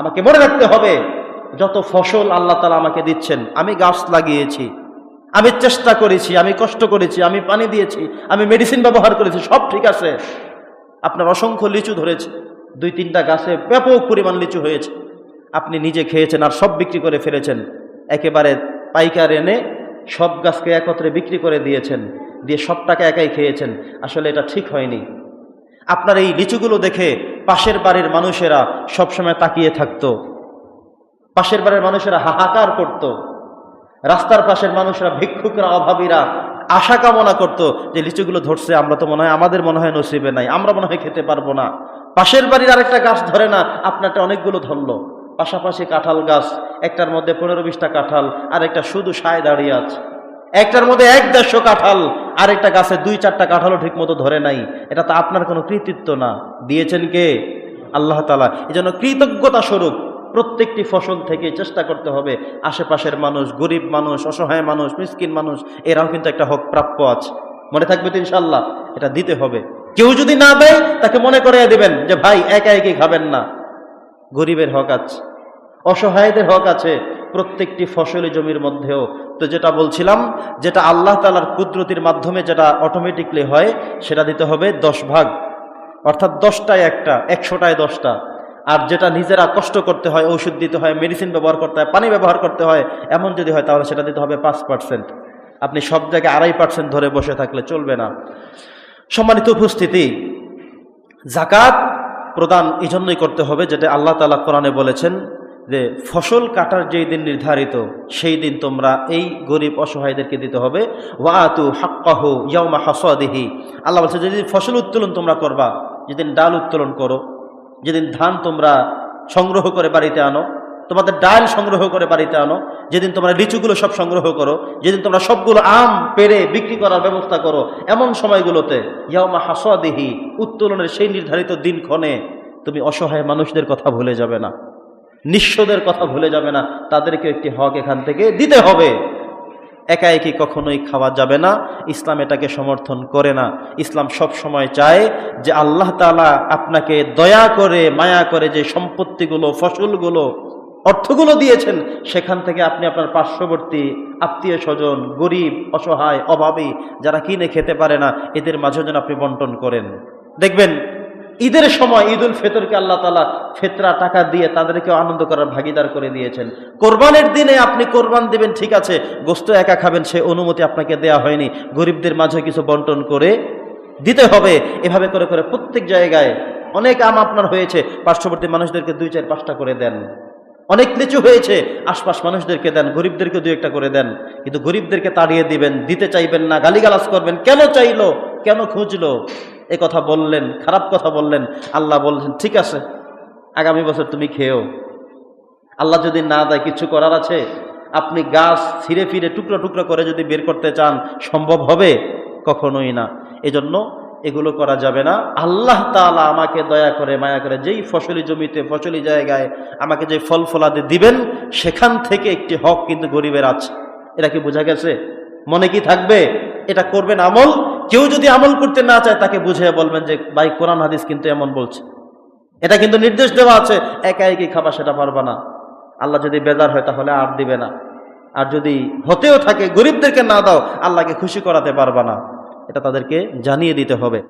আমাকে মনে রাখতে হবে, যত ফসল আল্লাহ তালা আমাকে দিচ্ছেন, আমি গাছ লাগিয়েছি, আমি চেষ্টা করেছি, আমি কষ্ট করেছি, আমি পানি দিয়েছি, আমি মেডিসিন ব্যবহার করেছি, সব ঠিক আছে। আপনার অসংখ্য লিচু ধরেছে, দুই তিনটা গাছে ব্যাপক পরিমাণ লিচু হয়েছে, আপনি নিজে খেয়েছেন আর সব বিক্রি করে ফেলেছেন, একেবারে পাইকার এনে সব গাছকে একত্রে বিক্রি করে দিয়েছেন, দিয়ে সব টাকা একাই খেয়েছেন, আসলে এটা ঠিক হয়নি। আপনার এই লিচুগুলো দেখে পাশের বাড়ির মানুষেরা সবসময় তাকিয়ে থাকতো। পাশের বাড়ির মানুষেরা হাহাকার করত। রাস্তার পাশের মানুষরা ভিক্ষুকরা, অভাবীরা আশা কামনা করত যে লিচুগুলো ধরছে, আমরা তো মনে হয়, আমাদের মনে হয় নসিবে নাই, আমরা মনে হয় খেতে পারব না। পাশের বাড়ির আরেকটা গাছ ধরে না, আপনারটা অনেকগুলো ধরলো। পাশাপাশি কাঁঠাল গাছ, একটার মধ্যে পনেরো বিশটা কাঁঠাল আর একটা শুধু সায় দাঁড়িয়ে আছে। একটার মধ্যে এক দেড়শো কাঁঠাল আর একটা গাছে দুই চারটা কাঁঠালও ঠিক মতো ধরে নাই। এটা তো আপনার কোনো কৃতিত্ব না। দিয়েছেন কে? আল্লাহ তালা এই জন্য কৃতজ্ঞতা স্বরূপ প্রত্যেকটি ফসল থেকে চেষ্টা করতে হবে। আশেপাশের মানুষ, গরিব মানুষ, অসহায় মানুষ, মিসকিন মানুষ, এরাও কিন্তু একটা হক প্রাপ্য আছে। মনে থাকবে তো ইনশাল্লাহ এটা দিতে হবে। কেউ যদি না দেয়, তাকে মনে করিয়ে দেবেন যে, ভাই, একা একই খাবেন না। গরিবের হক আছে, অসহায়দের হক আছে। প্রত্যেকটি ফসলি জমির মধ্যেও। তো যেটা বলছিলাম, যেটা আল্লাহ তালার কুদরতির মাধ্যমে যেটা অটোমেটিকলি হয়, সেটা দিতে হবে দশ ভাগ। অর্থাৎ দশটায় একটা, একশোটায় দশটা। আর যেটা নিজেরা কষ্ট করতে হয় ওষুধ দিতে হয় মেডিসিন ব্যবহার করতে হয়, পানি ব্যবহার করতে হয়, এমন যদি হয় তাহলে সেটা দিতে হবে পাঁচ পার্সেন্ট আপনি সব জায়গায় আড়াই পার্সেন্ট ধরে বসে থাকলে চলবে না। সম্মানিত উপস্থিতি জাকাত প্রদান এই জন্যই করতে হবে, যেটা আল্লাহ তালা কোরআনে বলেছেন যে ফসল কাটার যেই দিন নির্ধারিত, সেই দিন তোমরা এই গরিব অসহায়দেরকে দিতে হবে। ওয়াতু হাক্কাহ ইয়াউমা হাসাদিহি। আল্লাহ বলছে, যেদিন ফসল উত্তোলন তোমরা করবা, যেদিন ডাল উত্তোলন করো, যেদিন ধান তোমরা সংগ্রহ করে বাড়িতে আনো, তোমাদের ডাল সংগ্রহ করে বাড়িতে আনো, যেদিন তোমরা লিচুগুলো সব সংগ্রহ করো, যেদিন তোমরা সবগুলো আম পেরে বিক্রি করার ব্যবস্থা করো, এমন সময়গুলোতে ইয়ামা হাসাদিহি উত্তোলনের সেই নির্ধারিত দিনক্ষণে তুমি অসহায় মানুষদের কথা ভুলে যাবে না। নিঃস্বদের কথা ভুলে যাবে না। তাদেরকে একটি হক এখান থেকে দিতে হবে। একা একই কখনোই খাওয়া যাবে না। ইসলাম এটাকে সমর্থন করে না। ইসলাম সব সময় চায় যে আল্লাহ তালা আপনাকে দয়া করে, মায়া করে যে সম্পত্তিগুলো, ফসলগুলো, অর্থগুলো দিয়েছেন, সেখান থেকে আপনি আপনার পার্শ্ববর্তী আত্মীয় স্বজন গরিব, অসহায়, অভাবী, যারা কিনে খেতে পারে না, এদের মাঝে যেন আপনি বন্টন করেন। দেখবেন ঈদের সময় ঈদ উল ফেতরকে আল্লাহ তালা ফেতরা টাকা দিয়ে তাদেরকেও আনন্দ করার ভাগিদার করে দিয়েছেন। কোরবানের দিনে আপনি কোরবান দিবেন, ঠিক আছে, গোস্ত একা খাবেন, সে অনুমতি আপনাকে দেয়া হয়নি। গরিবদের মাঝে কিছু বন্টন করে দিতে হবে, এভাবে করে করে প্রত্যেক জায়গায় অনেক আম আপনার হয়েছে, পার্শ্ববর্তী মানুষদেরকে দুই চার পাঁচটা করে দেন। অনেক লিচু হয়েছে, আশপাশ মানুষদেরকে দেন, গরিবদেরকে দুই একটা করে দেন। কিন্তু গরিবদেরকে তাড়িয়ে দিবেন, দিতে চাইবেন না, গালিগালাজ করবেন, কেন চাইলো, কেন খুঁজলো? এ কথা বললেন, খারাপ কথা বললেন। আল্লাহ বলছেন, ঠিক আছে, আগামী বছর তুমি খেয়েও। আল্লাহ যদি না দেয়, কিছু করার আছে? আপনি গাছ ছিঁড়ে ফিরে টুকরো টুকরো করে যদি বের করতে চান, সম্ভব হবে? কখনোই না। এজন্য এগুলো করা যাবে না। আল্লাহ তাআলা আমাকে দয়া করে, মায়া করে যেই ফসলি জমিতে, ফসলি জায়গায় আমাকে যে ফল ফলাদি দিবেন, সেখান থেকে একটি হক কিন্তু গরিবের আছে। এটা কি বোঝা গেছে? মনে কি থাকবে? এটা করবেন আমল? কেউ যদি আমল করতে না চায়, তাকে বুঝিয়ে বলবেন যে, ভাই, কোরআন হাদিস কিন্তু এমন বলছে। এটা কিন্তু নির্দেশ দেওয়া আছে, একা একই খাবার সেটা পারবা না। আল্লাহ যদি বেজার হয়, তাহলে আর দিবে না। আর যদি হতেও থাকে, গরিবদেরকে না দাও, আল্লাহকে খুশি করাতে পারবা না। এটা তাদেরকে জানিয়ে দিতে হবে।